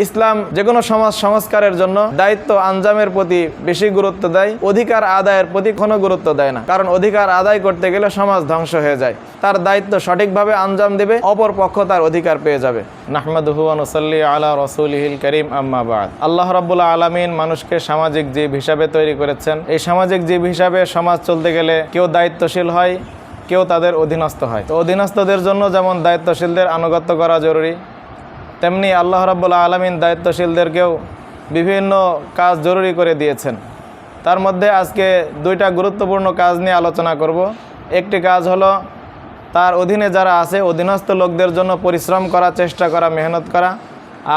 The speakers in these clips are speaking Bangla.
ইসলাম যে কোনো সমাজ সংস্কারের জন্য দায়িত্ব আঞ্জামের প্রতি বেশি গুরুত্ব দেয়, অধিকার আদায়ের প্রতি কোনো গুরুত্ব দেয় না। কারণ অধিকার আদায় করতে গেলে সমাজ ধ্বংস হয়ে যায়। তার দায়িত্ব সঠিকভাবে আঞ্জাম দেবে, অপর পক্ষ তার অধিকার পেয়ে যাবে। নাহমাদুহুয়ানুসল্লি আলা রসুলহিল করিম আম্মাবাদ আল্লাহ রাবুল্লাহ আলমিন মানুষকে সামাজিক জীব হিসাবে তৈরি করেছেন। এই সামাজিক জীব হিসাবে সমাজ চলতে গেলে কেউ দায়িত্বশীল হয়, কেউ তাদের অধীনস্থ হয়। তো অধীনস্থদের জন্য যেমন দায়িত্বশীলদের আনুগত্য করা জরুরি তেমনি আল্লাহ রাব্বুল আলমিন দায়িত্বশীলদেরকেও বিভিন্ন কাজ জরুরি করে দিয়েছেন। তার মধ্যে আজকে দুইটা গুরুত্বপূর্ণ কাজ নিয়ে আলোচনা করব। একটি কাজ হলো, তার অধীনে যারা আছে, অধীনস্থ লোকদের জন্য পরিশ্রম করা, চেষ্টা করা, মেহনত করা।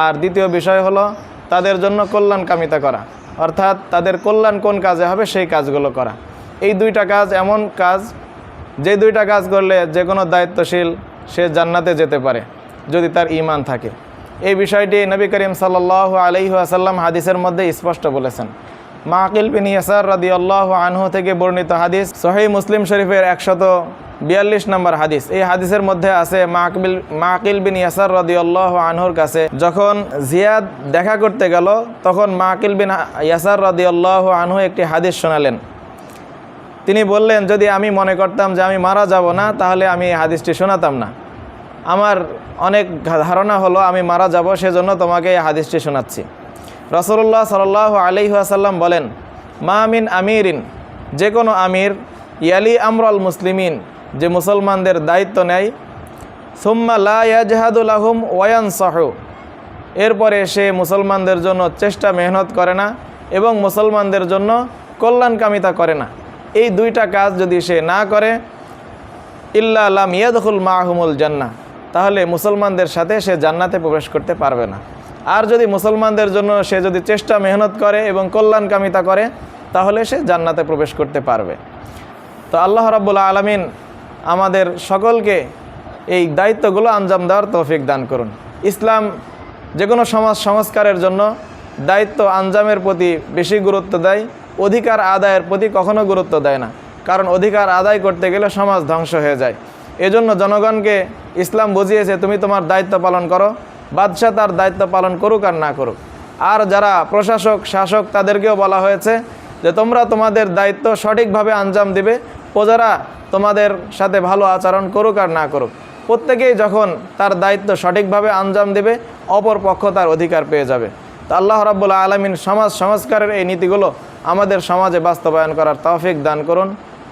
আর দ্বিতীয় বিষয় হলো, তাদের জন্য কল্যাণ কামিতা করা। অর্থাৎ তাদের কল্যাণ কোন কাজে হবে, সেই কাজগুলো করা। এই দুইটা কাজ এমন কাজ, যে দুইটা কাজ করলে যে কোনো দায়িত্বশীল সে জান্নাতে যেতে পারে, যদি তার ইমান থাকে। এই বিষয়টি নবী করিম সাল্লাহ আলহি আসাল্লাম হাদিসের মধ্যে স্পষ্ট বলেছেন। মাকিল বিন ইয়াসার রাদি আল্লাহ আনহু থেকে বর্ণিত হাদিস সহি মুসলিম শরীফের একশত বিয়াল্লিশ নম্বর হাদিস। এই হাদিসের মধ্যে আছে মাকবিল মাকিল বিন ইয়াসার রাদি আল্লাহ আনহুর কাছে যখন জিয়াদ দেখা করতে গেল, তখন মাকিল বিন ইয়াসার রাদি আল্লাহ আনহু একটি হাদিস শোনালেন। তিনি বললেন, যদি আমি মনে করতাম যে আমি মারা যাব না, তাহলে আমি এই হাদিসটি শোনাতাম না। আমার অনেক ধারণা হলো আমি মারা যাব, সেজন্য তোমাকে এই হাদিসটি শোনাচ্ছি। রসল্লাহ সাল আলি আসাল্লাম বলেন, মা আমিন আমিরিন, যে কোনো আমির, ইয়ালি আমরল মুসলিমিন, যে মুসলমানদের দায়িত্ব নেয়, সুম্মা লা ইয়াজহাদুল আহম ওয়ান সাহ এরপরে সে মুসলমানদের জন্য চেষ্টা মেহনত করে না এবং মুসলমানদের জন্য কল্যাণকামিতা করে না। এই দুইটা কাজ যদি সে না করে, ইল্লা আলাম ইয়াদুল মাহমুল জান্না তাহলে মুসলমানদের সাথে সে জান্নাতে প্রবেশ করতে পারবে না। আর যদি মুসলমানদের জন্য সে যদি চেষ্টা মেহনত করে এবং কল্যাণকামিতা করে, তাহলে সে জান্নাতে প্রবেশ করতে পারবে। তো আল্লাহ রাব্বুল আলমিন আমাদের সকলকে এই দায়িত্বগুলো আঞ্জাম দেওয়ার তৌফিক দান করুন। ইসলাম যে কোনো সমাজ সংস্কারের জন্য দায়িত্ব আঞ্জামের প্রতি বেশি গুরুত্ব দেয়, অধিকার আদায়ের প্রতি কখনো গুরুত্ব দেয় না। কারণ অধিকার আদায় করতে গেলে সমাজ ধ্বংস হয়ে যায়। এজন্য জনগণকে ইসলাম বুঝিয়েছে, তুমি তোমার দায়িত্ব পালন করো, বাদশাহ তার দায়িত্ব পালন করুক আর না করুক। আর যারা প্রশাসক, শাসক, তাদেরকেও বলা হয়েছে যে তোমরা তোমাদের দায়িত্ব সঠিকভাবে আঞ্জাম দিবে, প্রজারা তোমাদের সাথে ভালো আচরণ করুক আর না করুক। প্রত্যেকেই যখন তার দায়িত্ব সঠিকভাবে আঞ্জাম দেবে, অপর পক্ষ তার অধিকার পেয়ে যাবে। তো আল্লাহ রাবুল্লাহ আলমিন সমাজ সংস্কারের এই নীতিগুলো আমাদের সমাজে বাস্তবায়ন করার তৌফিক দান করুন।